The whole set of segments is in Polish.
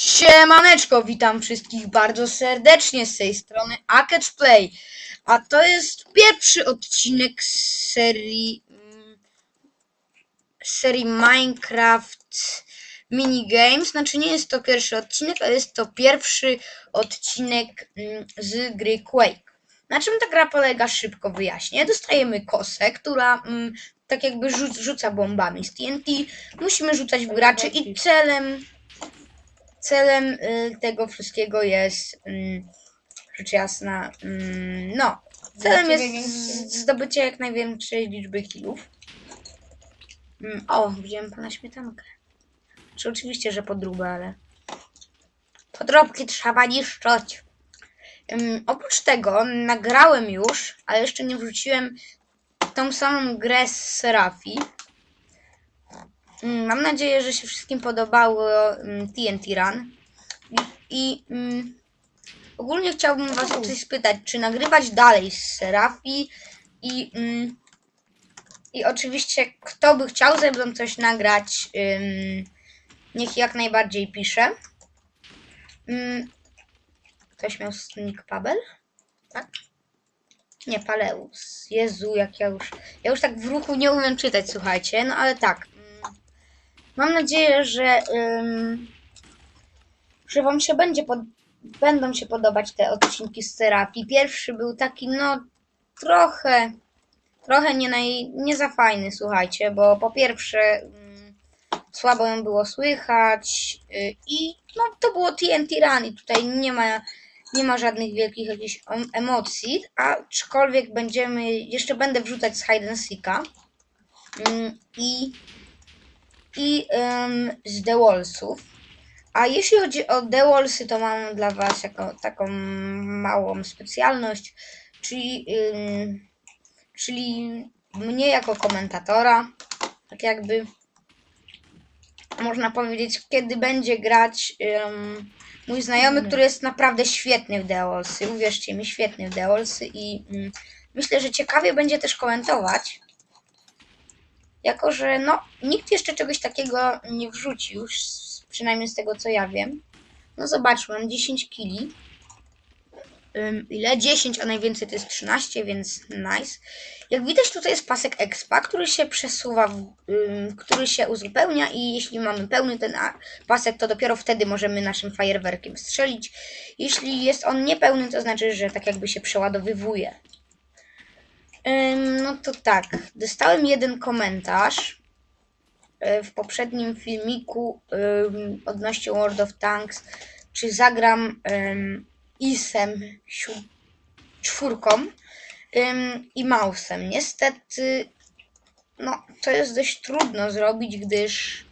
Siemaneczko, witam wszystkich bardzo serdecznie z tej strony Akecz Play. A to jest pierwszy odcinek z serii mm, serii Minecraft Minigames. Znaczy nie jest to pierwszy odcinek, ale jest to pierwszy odcinek mm, z gry Quake. Na czym ta gra polega szybko wyjaśnię. Dostajemy kosę, która mm, tak jakby rzuc, rzuca bombami z TNT. Musimy rzucać w graczy i celem celem y, tego wszystkiego jest mm, rzecz jasna, mm, no, celem jest zdobycie jak największej liczby killów. Mm, o, widziałem pana śmietankę. Czy oczywiście, że podróbę, ale podrobki trzeba niszczyć. Ym, oprócz tego nagrałem już, ale jeszcze nie wrzuciłem tą samą grę z Serafi. Mm, Mam nadzieję, że się wszystkim podobało mm, TNT Run. I, mm, ogólnie chciałbym Was o coś spytać, czy nagrywać dalej z Serafi i, mm, i oczywiście kto by chciał ze mną coś nagrać, ym, niech jak najbardziej pisze. Mm, ktoś miał snik Pabel? Tak? Nie, Paleus. Jezu, jak ja już. Ja już tak w ruchu nie umiem czytać, słuchajcie. No ale tak. Mam nadzieję, że, ym, że Wam się będzie pod, będą się podobać te odcinki z terapii. Pierwszy był taki, no trochę, trochę nie, naj, nie za fajny, słuchajcie, bo po pierwsze ym, słabo ją było słychać y, i no to było TNT Run i tutaj nie ma, nie ma żadnych wielkich jakichś em- emocji, aczkolwiek będziemy, jeszcze będę wrzucać z Hide and Seeka. I i z The Wallsów. A jeśli chodzi o The Wallsy, to mam dla Was jako, taką małą specjalność, czyli, ym, czyli mnie jako komentatora, tak jakby można powiedzieć, kiedy będzie grać mój znajomy, który jest naprawdę świetny w Wallsy, uwierzcie mi, świetny w Wallsy i ym, myślę, że ciekawie będzie też komentować. Jako, że no, nikt jeszcze czegoś takiego nie wrzucił, przynajmniej z tego co ja wiem. No zobaczmy, mam 10 kili. Ym, ile? 10, a najwięcej to jest 13, więc nice. Jak widać tutaj jest pasek expa, który się przesuwa, w, ym, który się uzupełnia i jeśli mamy pełny ten pasek, to dopiero wtedy możemy naszym fajerwerkiem strzelić. Jeśli jest on niepełny, to znaczy, że tak jakby się przeładowywuje. No to tak, dostałem jeden komentarz y, w poprzednim filmiku odnośnie World of Tanks, czy zagram Isem czwórką i Mausem. Niestety, no to jest dość trudno zrobić, gdyż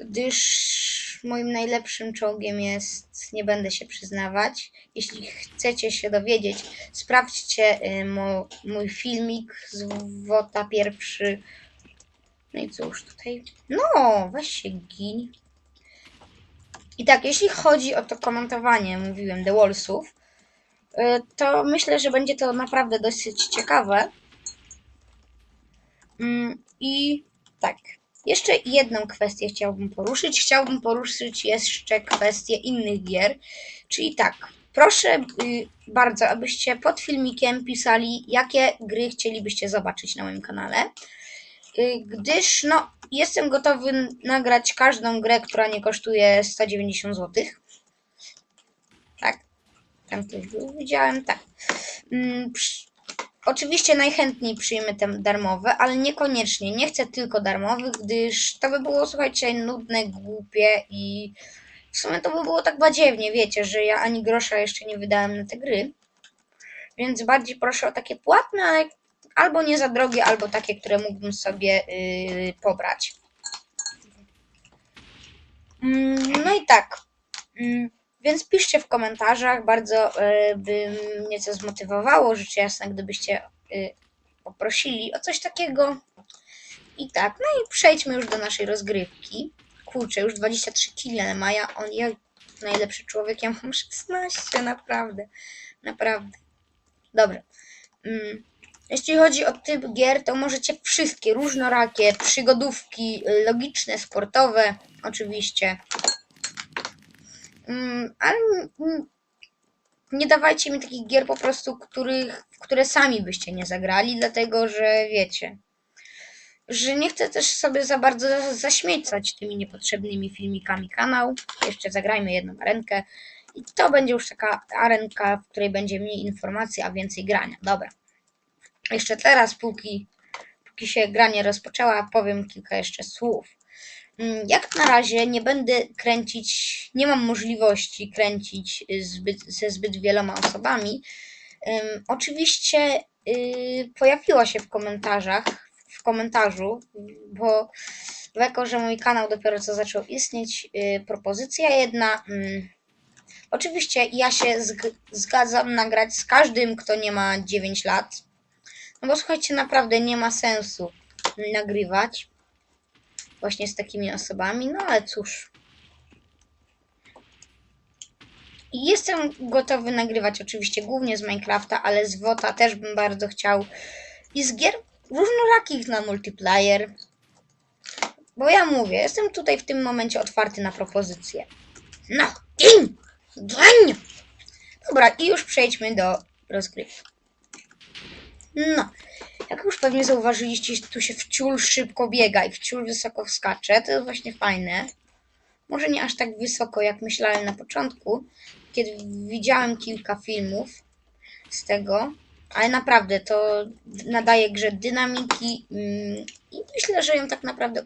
gdyż moim najlepszym czołgiem jest, nie będę się przyznawać. Jeśli chcecie się dowiedzieć, sprawdźcie y, mój filmik z WOTA pierwszy. No i cóż, tutaj. No, weź się gin. I tak, jeśli chodzi o to komentowanie, mówiłem, The Wallsów, y, to myślę, że będzie to naprawdę dosyć ciekawe. Mm, I tak, jeszcze jedną kwestię chciałbym poruszyć. Chciałbym poruszyć jeszcze kwestię innych gier. Czyli tak, proszę y, bardzo, abyście pod filmikiem pisali, jakie gry chcielibyście zobaczyć na moim kanale. Y, Gdyż no, jestem gotowy nagrać każdą grę, która nie kosztuje 190 zł. Tak? Tam ktoś był, widziałem, tak. Mm, Oczywiście najchętniej przyjmę te darmowe, ale niekoniecznie. Nie chcę tylko darmowych, gdyż to by było, słuchajcie, nudne, głupie i w sumie to by było tak badziewnie, wiecie, że ja ani grosza jeszcze nie wydałem na te gry. Więc bardziej proszę o takie płatne, albo nie za drogie, albo takie, które mógłbym sobie yy, pobrać. Mm, No i tak. Więc piszcie w komentarzach, bardzo y, by mnie to zmotywowało, rzecz jasna, gdybyście y, poprosili o coś takiego. I tak, no i przejdźmy już do naszej rozgrywki. Kurczę, już 23 kile Maja, on ja najlepszy człowiek, ja mam 16, naprawdę, naprawdę. Dobrze. Mm. Jeśli chodzi o typ gier, to możecie wszystkie, różnorakie, przygodówki, y, logiczne, sportowe, oczywiście. Mm, ale mm, nie dawajcie mi takich gier po prostu, których, które sami byście nie zagrali, dlatego że wiecie, że nie chcę też sobie za bardzo zaśmiecać tymi niepotrzebnymi filmikami kanał. Jeszcze zagrajmy jedną arenkę i to będzie już taka arenka, w której będzie mniej informacji, a więcej grania. Dobra. Jeszcze teraz, póki, póki się gra nie rozpoczęła, powiem kilka jeszcze słów. Mm, Jak na razie nie będę kręcić, nie mam możliwości kręcić zbyt, ze zbyt wieloma osobami. Ym, oczywiście yy, pojawiła się w komentarzach, w komentarzu, bo bo jako, że mój kanał dopiero co zaczął istnieć, yy, propozycja jedna. Yy, oczywiście ja się zg- zgadzam nagrać z każdym, kto nie ma 9 lat. No bo słuchajcie, naprawdę nie ma sensu nagrywać właśnie z takimi osobami, no ale cóż. Jestem gotowy nagrywać oczywiście głównie z Minecrafta, ale z WOTA też bym bardzo chciał. I z gier różnorakich na multiplayer. Bo ja mówię, jestem tutaj w tym momencie otwarty na propozycje. No, in, in. Dobra, i już przejdźmy do rozgrywki. No, jak już pewnie zauważyliście, tu się wciul szybko biega i wciul wysoko skacze. To jest właśnie fajne. Może nie aż tak wysoko, jak myślałem na początku, kiedy widziałem kilka filmów z tego, ale naprawdę to nadaje grze dynamiki mm, i myślę, że ją tak naprawdę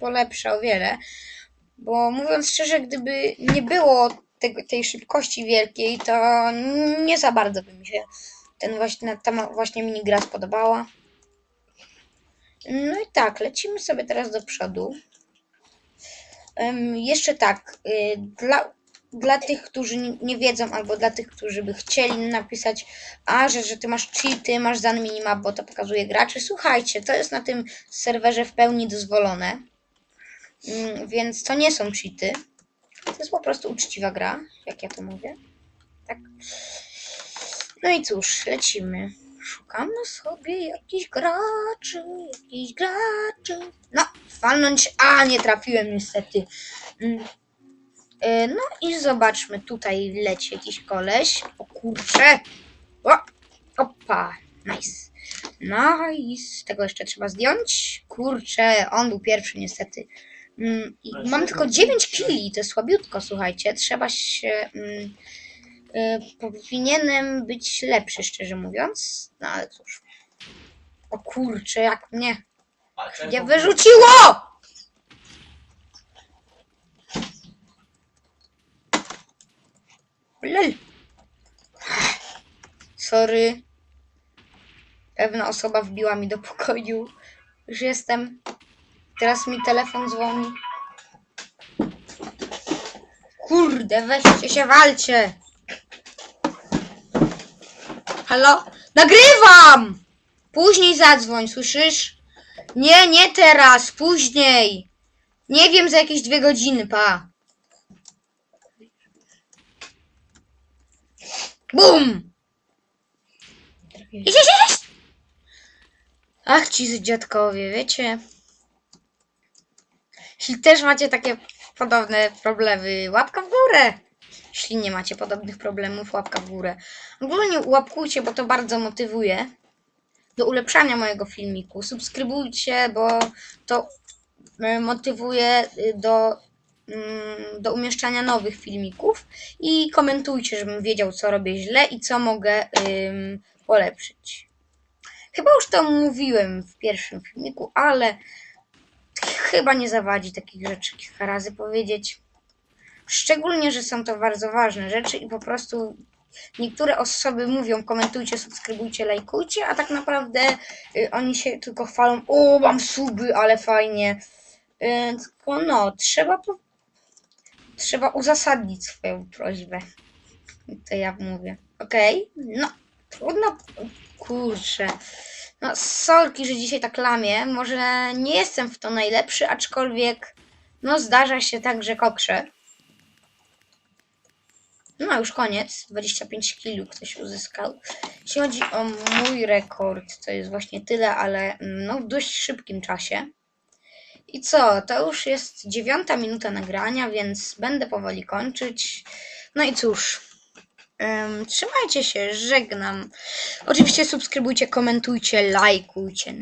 polepsza o wiele. Bo mówiąc szczerze, gdyby nie było tego, tej szybkości wielkiej, to nie za bardzo by mi się ten właśnie, ta właśnie minigra spodobała. No i tak, lecimy sobie teraz do przodu. Jeszcze tak, y, dla, dla tych, którzy nie- wiedzą, albo dla tych, którzy by chcieli napisać, a że, że ty masz cheaty, masz dany minimap, bo to pokazuje graczy. Słuchajcie, to jest na tym serwerze w pełni dozwolone. Mm, Więc to nie są cheaty. To jest po prostu uczciwa gra, jak ja to mówię. Tak. No i cóż, lecimy. Szukamy sobie jakichś graczy, jakichś graczy. No, walnąć. A, nie trafiłem niestety. Mm. E, No i zobaczmy, tutaj leci jakiś koleś. O kurcze. O, opa, nice. Nice. Tego jeszcze trzeba zdjąć. Kurczę, on był pierwszy niestety. Mm, i mam tylko 9 kili, to jest słabiutko, słuchajcie. Trzeba się... Y, powinienem być lepszy, szczerze mówiąc. No ale cóż. O kurczę, jak mnie nie wyrzuciło! Lel. Sorry. Pewna osoba wbiła mi do pokoju. Już jestem. Teraz mi telefon dzwoni. Kurde, weźcie się, walcie! Halo? Nagrywam! Później zadzwoń, słyszysz? Nie, nie teraz, później. Nie wiem, za jakieś dwie godziny, pa. Bum! Idź, idź! Ach, ci dziadkowie, wiecie. Jeśli też macie takie podobne problemy, łapka w górę. Jeśli nie macie podobnych problemów, łapka w górę. Ogólnie łapkujcie, bo to bardzo motywuje do ulepszania mojego filmiku. Subskrybujcie, bo to e, motywuje y, do, mm, do umieszczania nowych filmików. I komentujcie, żebym wiedział, co robię źle i co mogę ym, polepszyć. Chyba już to mówiłem w pierwszym filmiku, ale chyba nie zawadzi takich rzeczy kilka razy powiedzieć. Szczególnie, że są to bardzo ważne rzeczy i po prostu niektóre osoby mówią komentujcie, subskrybujcie, lajkujcie, a tak naprawdę y, oni się tylko chwalą, o mam suby, ale fajnie. Y, tylko no, trzeba po, trzeba uzasadnić swoją prośbę. To ja mówię. Okej, no, trudno, kurczę. No, sorki, że dzisiaj tak lamię. Może nie jestem w to najlepszy, aczkolwiek no zdarza się tak, że kokrzę. No już koniec. 25 kg ktoś uzyskał. Jeśli chodzi o mój rekord, to jest właśnie tyle, ale mm, no w dość szybkim czasie. I co? To już jest dziewiąta minuta nagrania, więc będę powoli kończyć. No i cóż. em, trzymajcie się, żegnam. Oczywiście subskrybujcie, komentujcie, lajkujcie.